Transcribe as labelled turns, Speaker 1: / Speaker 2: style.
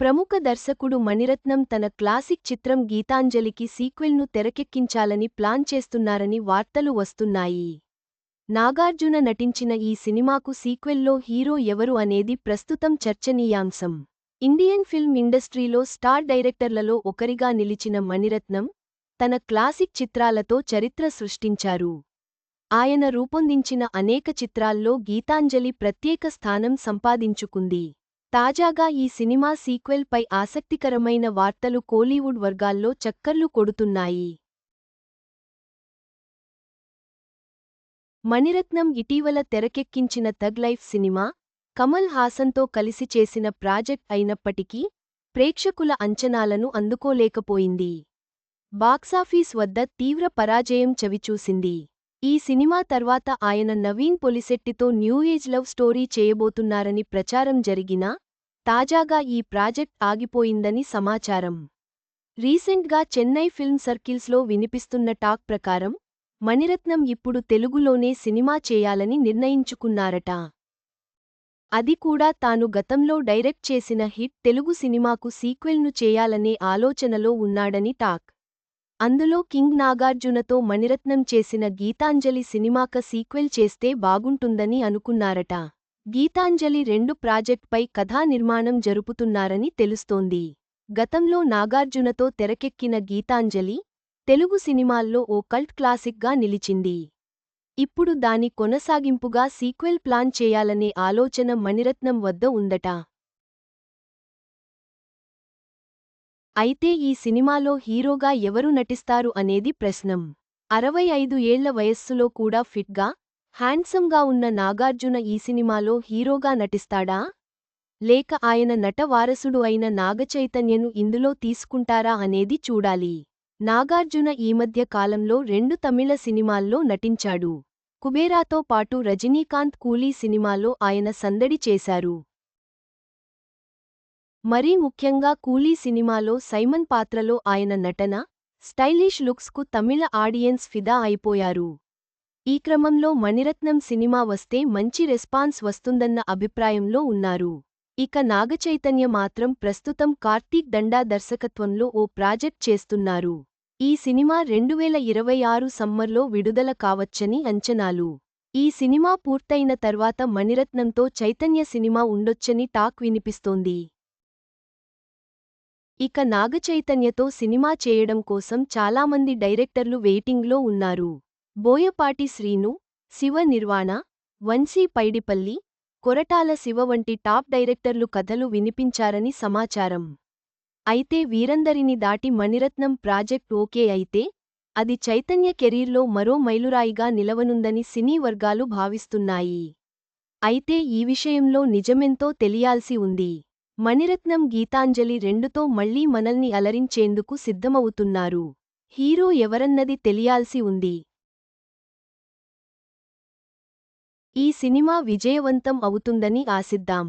Speaker 1: ప్రముఖ దర్శకుడు మణిరత్నం తన క్లాసిక్ చిత్రం గీతాంజలికి సీక్వెల్ను తెరకెక్కించాలని ప్లాన్ చేస్తున్నారని వార్తలు వస్తున్నాయి. నాగార్జున నటించిన ఈ సినిమాకు సీక్వెల్లో హీరో ఎవరు అనేది ప్రస్తుతం చర్చనీయాంశం. ఇండియన్ ఫిల్మ్ ఇండస్ట్రీలో స్టార్ డైరెక్టర్లలో ఒకరిగా నిలిచిన మణిరత్నం తన క్లాసిక్ చిత్రాలతో చరిత్ర సృష్టించారు. ఆయన రూపొందించిన అనేక చిత్రాల్లో గీతాంజలి ప్రత్యేక స్థానం సంపాదించుకుంది. తాజాగా ఈ సినిమా సీక్వెల్ పై ఆసక్తికరమైన వార్తలు కోలీవుడ్ వర్గాల్లో చక్కర్లు కొడుతున్నాయి. మణిరత్నం ఇటీవల తెరకెక్కించిన తగ్ లైఫ్ సినిమా కమల్ హాసన్తో కలిసి చేసిన ప్రాజెక్ట్ అయినప్పటికీ ప్రేక్షకుల అంచనాలను అందుకోలేకపోయింది. బాక్సాఫీస్ వద్ద తీవ్ర పరాజయం చవిచూసింది. ఈ సినిమా తర్వాత ఆయన నవీన్ పొలిశెట్టితో న్యూ ఏజ్ లవ్ స్టోరీ చేయబోతున్నారని ప్రచారం జరిగినా తాజాగా ఈ ప్రాజెక్ట్ ఆగిపోయిందని సమాచారం. రీసెంట్గా చెన్నై ఫిల్మ్ సర్కిల్స్లో వినిపిస్తున్న టాక్ ప్రకారం మణిరత్నం ఇప్పుడు తెలుగులోనే సినిమా చేయాలని నిర్ణయించుకున్నారట. అది కూడా తాను గతంలో డైరెక్ట్ చేసిన హిట్ తెలుగు సినిమాకు సీక్వెల్ను చేయాలనే ఆలోచనలో ఉన్నాడని టాక్. అందులో కింగ్ నాగార్జునతో మణిరత్నం చేసిన గీతాంజలి సినిమాక సీక్వెల్ చేస్తే బాగుంటుందని అనుకున్నారట. గీతాంజలి రెండు ప్రాజెక్ట్పై కథా నిర్మాణం జరుపుతున్నారని తెలుస్తోంది. గతంలో నాగార్జునతో తెరకెక్కిన గీతాంజలి తెలుగు సినిమాల్లో ఓ కల్ట్ క్లాసిక్గా నిలిచింది. ఇప్పుడు దాని కొనసాగింపుగా సీక్వెల్ ప్లాన్ చేయాలనే ఆలోచన మణిరత్నం వద్ద ఉందట. అయితే ఈ సినిమాలో హీరోగా ఎవరు నటిస్తారు అనేది ప్రశ్నం. అరవై ఐదు ఏళ్ళ వయస్సులో కూడా ఫిట్గా హ్యాండ్సమ్గా ఉన్న నాగార్జున ఈ సినిమాలో హీరోగా నటిస్తాడా? లేక ఆయన నట వారసుడు అయిన నాగచైతన్యను ఇందులో తీసుకుంటారా అనేది చూడాలి. నాగార్జున ఈ మధ్య కాలంలో రెండు తమిళ సినిమాల్లో నటించాడు. కుబేరాతో పాటు రజనీకాంత్ కూలీ సినిమాలో ఆయన సందడి చేశారు. మరీ ముఖ్యంగా కూలీ సినిమాలో సైమన్ పాత్రలో ఆయన నటన స్టైలిష్ లుక్స్కు తమిళ ఆడియన్స్ ఫిదా అయిపోయారు. ఈ క్రమంలో మణిరత్నం సినిమా వస్తే మంచి రెస్పాన్స్ వస్తుందన్న అభిప్రాయంలో ఉన్నారు. ఇక నాగచైతన్య మాత్రం ప్రస్తుతం కార్తీక్ దండా దర్శకత్వంలో ఓ ప్రాజెక్ట్ చేస్తున్నారు. ఈ సినిమా రెండువేల ఇరవై ఆరు సమ్మర్లో విడుదల కావచ్చని అంచనాలు. ఈ సినిమా పూర్తయిన తర్వాత మణిరత్నంతో చైతన్య సినిమా ఉండొచ్చని టాక్ వినిపిస్తోంది. ఇక నాగచైతన్యతో సినిమా చేయడం కోసం చాలామంది డైరెక్టర్లు వెయిటింగ్లో ఉన్నారు. బోయపాటి శ్రీను శివ నిర్వాణ వంశీ పైడిపల్లి కొరటాల శివ వంటి టాప్ డైరెక్టర్లు కథలు వినిపించారని సమాచారం. అయితే వీరందరిని దాటి మణిరత్నం ప్రాజెక్ట్ ఓకే అయితే అది చైతన్య కెరీర్లో మరో మైలురాయిగా నిలవనుందని సినీ వర్గాలు భావిస్తున్నాయి. అయితే ఈ విషయంలో నిజమెంతో తెలియాల్సి ఉంది. మణిరత్నం గీతాంజలి రెండుతో మళ్ళీ మనల్ని అలరించేందుకు సిద్ధమవుతున్నారు. హీరో ఎవరన్నది తెలియాల్సి ఉంది. ఈ సినిమా విజయవంతం అవుతుందని ఆశిద్దాం.